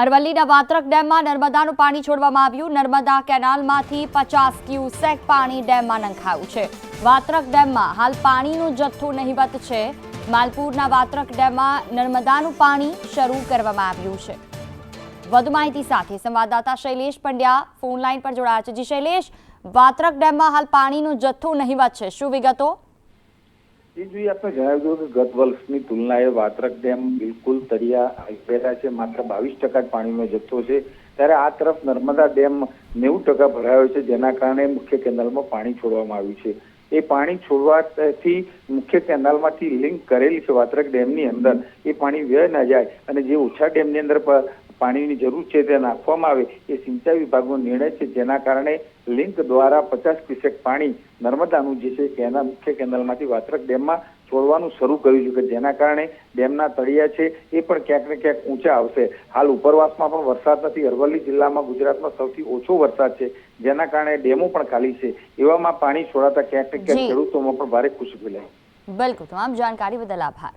અરવલ્લીના વાત્રક ડેમમાં નર્મદાનું પાણી છોડવામાં આવ્યું. નર્મદા કેનાલમાંથી પચાસ ક્યુસેક પાણી ડેમમાં નંખાયું છે. વાત્રક ડેમમાં હાલ પાણીનો જથ્થો નહિવત છે. માલપુરના વાત્રક ડેમમાં નર્મદાનું પાણી શરૂ કરવામાં આવ્યું છે. વધુ માહિતી સાથે સંવાદદાતા શૈલેષ પંડ્યા ફોન લાઈન પર જોડાયા છે. જી શૈલેષ, વાત્રક ડેમમાં હાલ પાણીનો જથ્થો નહીવત છે. શું વિગતો? એ જોઈએ આપણે જણાવ્યું કે ગત વર્ષની તુલનાએ વાત્રક ડેમ બિલકુલ તળિયા પહેલા છે. માત્ર બાવીસ ટકા પાણીનો જથ્થો છે. ત્યારે આ તરફ નર્મદા ડેમ નેવું ટકા ભરાયો છે, જેના કારણે મુખ્ય કેનાલમાં પાણી છોડવામાં આવ્યું છે. એ પાણી છોડવાથી મુખ્ય કેનાલમાંથી લિંક કરેલી છે. વાત્રક ડેમની અંદર એ પાણી વ્યય ન જાય અને જે ઓછા ડેમની અંદર પાણીની જરૂર છે તે નાખવામાં આવે એ સિંચાઈ વિભાગનો નિર્ણય છે. જેના કારણે લિંક દ્વારા પચાસ ક્યુસેક પાણી નર્મદાનું જે છે કેનાલ મુખ્ય કેનાલમાંથી વાત્રક ડેમમાં છોડવાનું શરૂ કર્યું છે. કે જેના કારણે ડેમના તળિયા છે એ પણ ક્યાંક ને ક્યાંક ઊંચા આવશે. હાલ ઉપરવાસમાં પણ વરસાદ નથી. અરવલ્લી જિલ્લામાં ગુજરાતમાં સૌથી ઓછો વરસાદ છે. જેના કારણે ડેમો પણ ખાલી છે. એવામાં પાણી છોડાતા ક્યાંક ને ક્યાંક ખેડૂતોમાં પણ ભારે ખુશી ફેલાય બિલકુલ. તમામ જાણકારી બદલ આભાર.